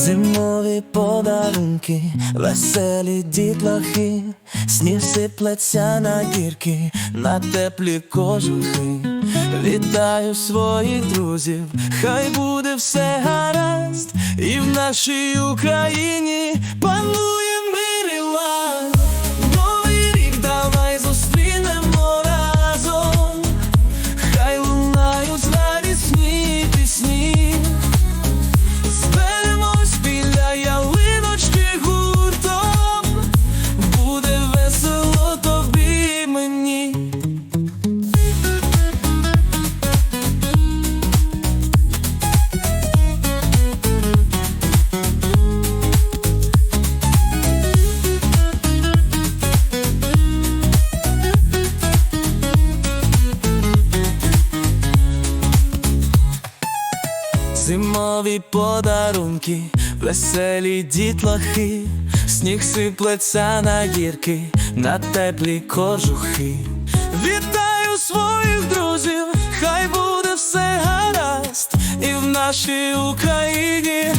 Зимові подарунки, веселі дітлахи, сніг сиплеться на дірки, на теплі кожухи. Вітаю своїх друзів, хай буде все гаразд, і в нашій Україні панує. Зимові подарунки, веселі дітлахи, сніг сиплеться на гірки, на теплі кожухи. Вітаю своїх друзів, хай буде все гаразд, і в нашій Україні.